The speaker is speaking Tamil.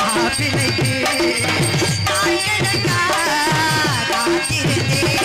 மாப்பிளைக்கு நான் எனக்கா காத்திருந்தேன்